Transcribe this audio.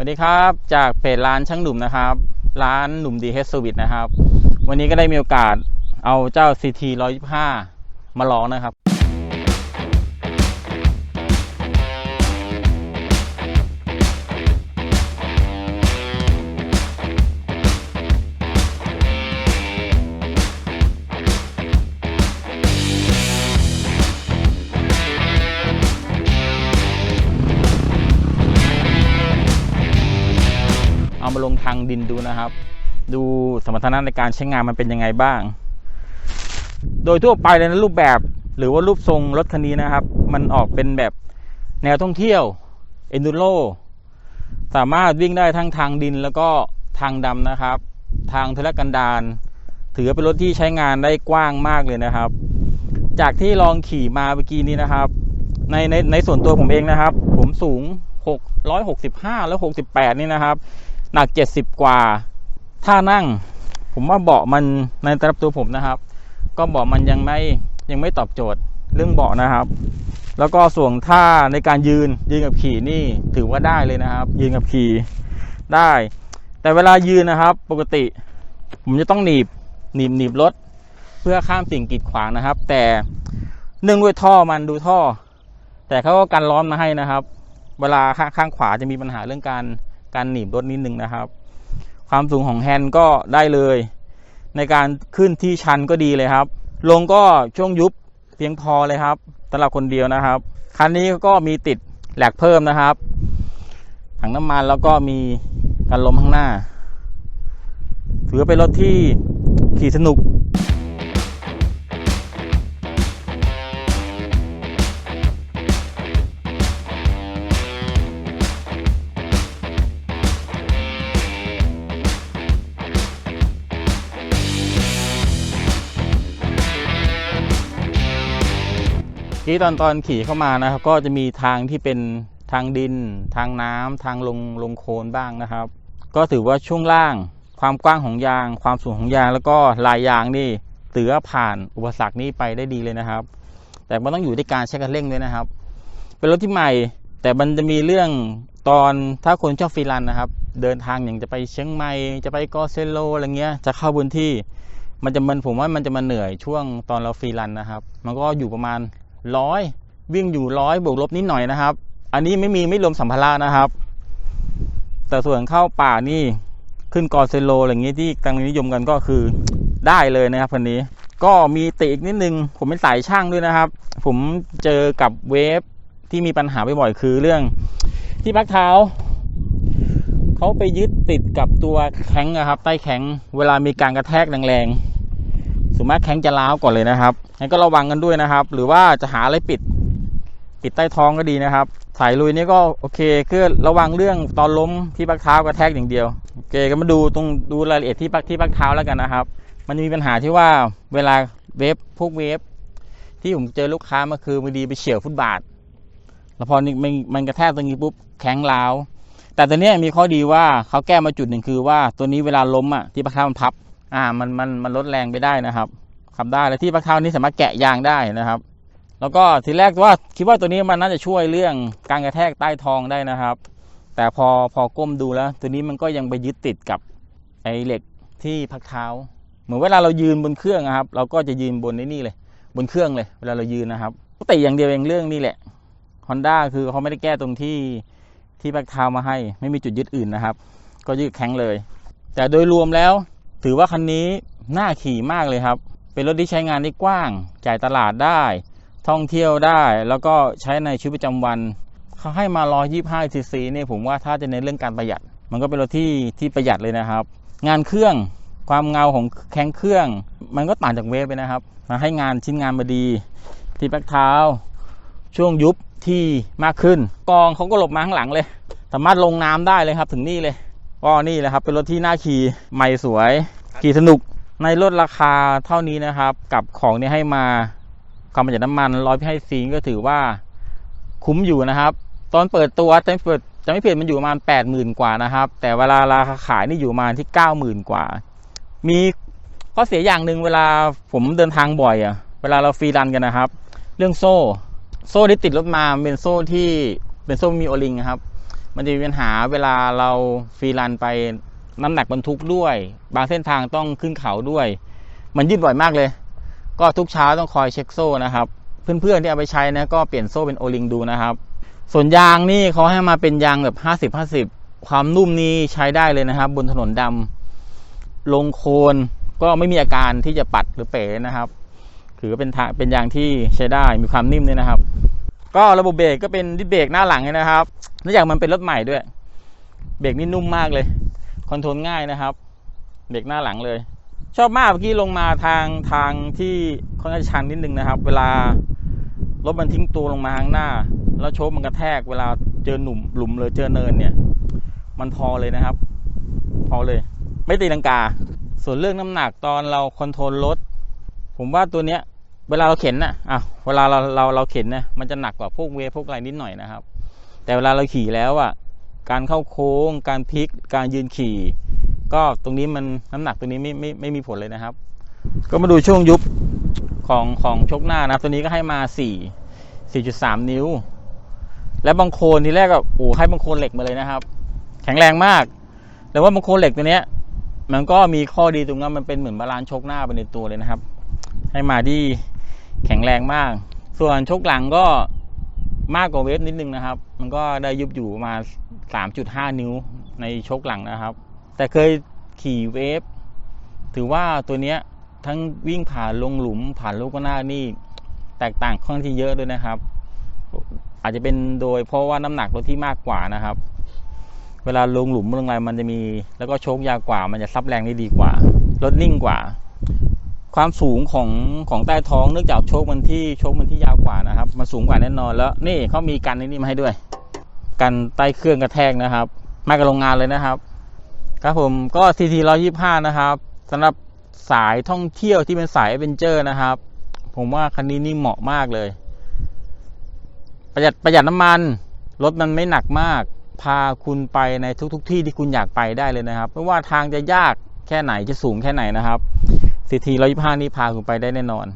วัสดีครับจากเพจร้านช่างหนุ่มนะครับ ร้านหนุ่มดีเฮสวิตนะครับ วันนี้ก็ได้มีโอกาสเอาเจ้า CT 125 มาลองนะครับ มาลงทางดินดูนะครับ ดูสมรรถนะในการใช้งานมันเป็นยังไงบ้าง โดยทั่วไปเลยนะรูปแบบหรือว่ารูปทรงรถคันนี้นะครับ มันออกเป็นแบบแนวท่องเที่ยวเอนดูโรสามารถวิ่งได้ทั้งทางดินแล้วก็ทางดำนะครับ ทางทุรกันดารถือว่าเป็นรถที่ใช้งานได้กว้างมากเลยนะครับ จากที่ลองขี่มาเมื่อกี้นี้นะครับ ในในในส่วนตัวผมเองนะครับ ผมสูง 665 แล้ว 68 นี่นะครับ หนัก 70 กว่า ถ้านั่ง ผมว่าเบาะมันในสำหรับตัวผมนะครับ ก็เบาะมันยังไม่ยังไม่ตอบโจทย์เรื่องเบาะนะครับ แล้วก็ส่วนท่าในการยืนยืนกับขี่นี่ถือว่าได้เลยนะครับ ยืนกับขี่ได้ แต่เวลายืนนะครับ ปกติ ผมจะต้องหนีบหนีบหนีบรถเพื่อข้ามสิ่งกีดขวางนะครับ แต่เนื่องด้วยท่อมันดูท่อ แต่เขาก็กันร้อนมาให้นะครับ เวลาข้างข้างขวาจะมีปัญหาเรื่องการ การหนีบรถนิดนึงนะครับ ความสูงของแฮนด์ก็ได้เลย ในการขึ้นที่ชันก็ดีเลยครับ ลงก็ช่วงยุบเพียงพอเลยครับสำหรับคนเดียวนะครับ คันนี้ก็มีติดแหลกเพิ่มนะครับ ถังน้ำมันแล้วก็มีกันลมข้างหน้า ถือว่าเป็นรถที่ขี่สนุก ที่ตอนตอนขี่เข้ามานะครับ ก็จะมีทางที่เป็นทางดิน ทางน้ำทางลงลงโคลนบ้างนะครับ ก็ถือว่าช่วงล่าง ความกว้างของยาง ความสูงของยาง แล้วก็ลายยางนี่ถือว่าผ่านอุปสรรคนี้ไปได้ดีเลยนะครับ แต่มันต้องอยู่ที่การใช้คันเร่งด้วยนะครับ เป็นรถที่ใหม่ แต่มันจะมีเรื่องตอนถ้าคนชอบฟรีลันนะครับ เดินทางอย่างจะไปเชียงใหม่จะไปกอเซโลอะไรเงี้ยจะเข้าพื้นที่มันจะมันผมว่ามันจะมาเหนื่อยช่วงตอนเราฟรีลันนะครับ มันก็อยู่ประมาณ ร้อยวิ่งอยู่ร้อยบวกลบนิดหน่อยนะครับ อันนี้ไม่มีไม่รวมสัมภาระนะครับ แต่ส่วนเข้าป่านี่ขึ้นกอเซโลอะไรอย่างนี้ที่กำลังนิยมกันก็คือได้เลยนะครับคันนี้ ก็มีติอีกนิดนึง ผมเป็นสายช่างด้วยนะครับ ผมเจอกับเวฟที่มีปัญหาบ่อยๆคือเรื่อง ที่พักเท้าเขาไปยึดติดกับตัวแข้งนะครับ ใต้แข้งเวลามีการกระแทกแรงๆ ส่วนมากแข้งจะล้าวก่อนเลยนะครับงั้นก็ระวังกันด้วยนะครับ หรือว่าจะหาอะไรปิดปิดใต้ท้องก็ดีนะครับสายลุยนี่ก็โอเคคือระวังเรื่องตอนล้มที่ปักเท้ากระแทกอย่างเดียวโอเคก็มาดูตรงดูรายละเอียดที่ปักที่ปักเท้าแล้วกันนะครับ มันมีปัญหาที่ว่าเวลาเวฟพวกเวฟที่ผมเจอลูกค้ามาคือพอดีไปเฉียวฟุตบาท แล้วพอนี่มันมันกระแทกตรงนี้ปุ๊บแข็งล้าวแต่ตัวนี้มีข้อดีว่าเขาแก้มาจุดหนึ่งคือว่าตัวนี้เวลาล้มอะที่ปักเท้ามันพับ อ่ามันมันมันลดแรงไปได้นะครับขับได้และที่ปักเท้านี้สามารถแกะยางได้นะครับ แล้วก็ทีแรกว่าคิดว่าตัวนี้มันน่าจะช่วยเรื่องการกระแทกใต้ท้องได้นะครับ แต่พอพอก้มดูแล้ว ตัวนี้มันก็ยังไปยึดติดกับไอ้เหล็กที่พักเท้า เหมือนเวลาเรายืนบนเครื่องนะครับ เราก็จะยืนบนนนี่เลย บนเครื่องเลย เวลาเรายืนนะครับก็ติอย่างเดียวเองเรื่องนี่แหละ Honda คือเขาไม่ได้แก้ตรงที่ที่พักเท้ามาให้ ไม่มีจุดยึดอื่นนะครับ ก็ยืดแข็งเลย แต่โดยรวมแล้ว ถือว่าคันนี้น่าขี่มากเลยครับ เป็นรถที่ใช้งานได้กว้าง จ่ายตลาดได้ ท่องเที่ยวได้ แล้วก็ใช้ในชีวิตประจำวัน เขาให้มา 125 ซีซีนี่ยผมว่าถ้าจะในเรื่องการประหยัด มันก็เป็นรถที่ที่ประหยัดเลยนะครับ งานเครื่อง ความเงาของแข้งเครื่อง มันก็ต่างจากเวฟไปนะครับ มาให้งานชิ้นงานมาดี ที่แบ็คเท้า ช่วงยุบที่มากขึ้น กองเขาก็หลบมาข้างหลังเลย สามารถลงน้ำได้เลยครับ ถึงนี่เลย ก็นี่แหละครับ เป็นรถที่น่าขี่ใหม่สวยขี่สนุกในลดราคาเท่านี้นะครับ กับของที่ให้มาความประหยัดน้ำมันร้อยให้ซีนก็ถือว่าคุ้มอยู่นะครับ ตอนเปิดตัวจะไม่เปิดจะไม่เปลี่ยนมันอยู่ประมาณแปดหมื่นกว่านะครับ แต่เวลาราคาขายนี่อยู่ประมาณที่เก้าหมื่นกว่า มีข้อเสียอย่างหนึ่งเวลาผมเดินทางบ่อยอะเวลาเราฟรีรันกันนะครับ เรื่องโซ่ โซ่ที่ติดรถมาเป็นโซ่ที่เป็นโซ่มีโอลิงครับ มันจะมีปัญหาเวลาเราฟรีรันไปน้ำหนักบรรทุกด้วย บางเส้นทางต้องขึ้นเขาด้วย มันยืดบ่อยมากเลย ก็ทุกเช้าต้องคอยเช็คโซ่นะครับ เพื่อนๆที่เอาไปใช้นะก็เปลี่ยนโซ่เป็นโอลิงดูนะครับ ส่วนยางนี่เขาให้มาเป็นยางแบบห้าสิบห้าสิบความนุ่มนี่ใช้ได้เลยนะครับ บนถนนดำลงโคลนก็ไม่มีอาการที่จะปัดหรือเป๋นะครับถือเป็นทางเป็นยางที่ใช้ได้มีความนิ่มด้วยนะครับ ก็ระบบเบรกก็เป็นดิสเบรกหน้าหลังเลยนะครับเนื่องจากมันเป็นรถใหม่ด้วย เบรกนี่นุ่มมากเลย คอนโทรลง่ายนะครับ เบรกหน้าหลังเลย ชอบมากเมื่อกี้ลงมาทางทางที่ค่อนข้างชันนิดนึงนะครับ เวลารถมันทิ้งตัวลงมาข้างหน้า แล้วโชคมันกระแทก เวลาเจอหนุ่มหลุมเลยเจอเนินเนี่ย มันพอเลยนะครับ พอเลย ไม่ตีลังกา ส่วนเรื่องน้ำหนักตอนเราคอนโทรลรถผมว่าตัวเนี้ย เวลาเราเข็นน่ะอะเวลาเราเราเราเข็นนี่ยมันจะหนักกว่าพวกเวพวกอะไรนิดหน่อยนะครับ แต่เวลาเราขี่แล้วอะการเข้าโค้ง การพลิก การยืนขี่ ก็ตรงนี้มันน้ำหนักตัวนี้ไม่ไม่ไม่มีผลเลยนะครับ ก็มาดูช่วงยุบของของชกหน้านะครับ ตัวนี้ก็ให้มาสี่สี่จุดสามนิ้ว และบางโคลนทีแรกก็โอ้ให้บางโคลนเหล็กมาเลยนะครับ แข็งแรงมาก แต่ว่าบางโคลนเหล็กตัวเนี้ย มันก็มีข้อดีตรงนั้นมันเป็นเหมือนบาลานซ์ชกหน้าไปในตัวเลยนะครับ ให้มาที่ แข็งแรงมาก ส่วนชกหลังก็มากกว่าเวฟนิดนึงนะครับ มันก็ได้ยุบอยู่ประมาณ3.5 นิ้วในชกหลังนะครับ แต่เคยขี่เวฟ ถือว่าตัวเนี้ยทั้งวิ่งผ่านลงหลุมผ่านลูกก็หน้านี่ แตกต่างค่อนข้างที่เยอะด้วยนะครับ อาจจะเป็นโดยเพราะว่าน้ำหนักรถที่มากกว่านะครับ เวลาลงหลุมลงอะไรมันจะมี แล้วก็โชคยาวกว่า มันจะซับแรงได้ดีกว่ารถนิ่งกว่า ความสูงของของใต้ท้องเนื่องจากโชคมันที่โชคมันที่ยาวกว่านะครับมันสูงกว่าแน่นอนแล้วนี่เขามีกันในนี่มาให้ด้วย กันใต้เครื่องกระแทกนะครับ มากับโรงงานเลยนะครับ ครับผมก็ CT 125 นะครับสำหรับสายท่องเที่ยวที่เป็นสายเวนเจอร์นะครับ ผมว่าคันนี้นี่เหมาะมากเลย ประหยัดประหยัดน้ำมันรถมันไม่หนักมาก พาคุณไปในทุกๆทที่ที่คุณอยากไปได้เลยนะครับ ไม่ว่าทางจะยากแค่ไหนจะสูงแค่ไหนนะครับ สิทีร้อยยี่ห้านี่พาคุณไปได้แน่นอน